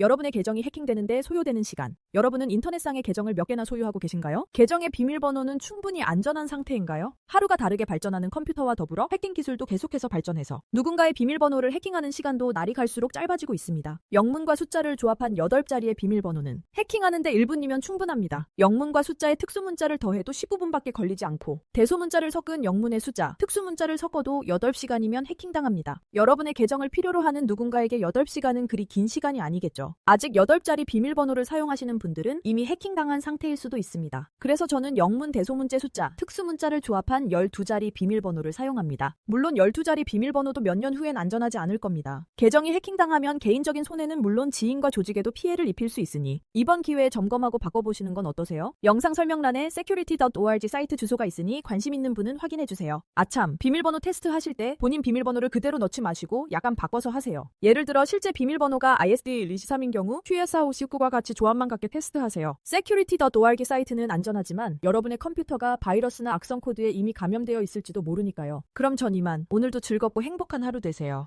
여러분의 계정이 해킹되는데 소요되는 시간. 여러분은 인터넷상의 계정을 몇 개나 소유하고 계신가요? 계정의 비밀번호는 충분히 안전한 상태인가요? 하루가 다르게 발전하는 컴퓨터와 더불어 해킹 기술도 계속해서 발전해서 누군가의 비밀번호를 해킹하는 시간도 날이 갈수록 짧아지고 있습니다. 영문과 숫자를 조합한 8자리의 비밀번호는 해킹하는데 1분이면 충분합니다. 영문과 숫자의 특수 문자를 더해도 15분밖에 걸리지 않고 대소 문자를 섞은 영문의 숫자, 특수 문자를 섞어도 8시간이면 해킹당합니다. 여러분의 계정을 필요로 하는 누군가에게 8시간은 그리 긴 시간이 아니겠죠. 아직 8자리 비밀번호를 사용하시는 분들은 이미 해킹당한 상태일 수도 있습니다. 그래서 저는 영문 대소문제 숫자, 특수문자를 조합한 12자리 비밀번호를 사용합니다. 물론 12자리 비밀번호도 몇 년 후엔 안전하지 않을 겁니다. 계정이 해킹당하면 개인적인 손해는 물론 지인과 조직에도 피해를 입힐 수 있으니 이번 기회에 점검하고 바꿔보시는 건 어떠세요? 영상 설명란에 security.org 사이트 주소가 있으니 관심 있는 분은 확인해주세요. 아참, 비밀번호 테스트 하실 때 본인 비밀번호를 그대로 넣지 마시고 약간 바꿔서 하세요. 예를 들어 실제 비밀번호가 ISD123인 경우 QS4519과 같이 조합만 갖게 테스트하세요. security.org 사이트는 안전하지만 여러분의 컴퓨터가 바이러스나 악성 코드에 이미 감염되어 있을지도 모르니까요. 그럼 전 이만 오늘도 즐겁고 행복한 하루 되세요.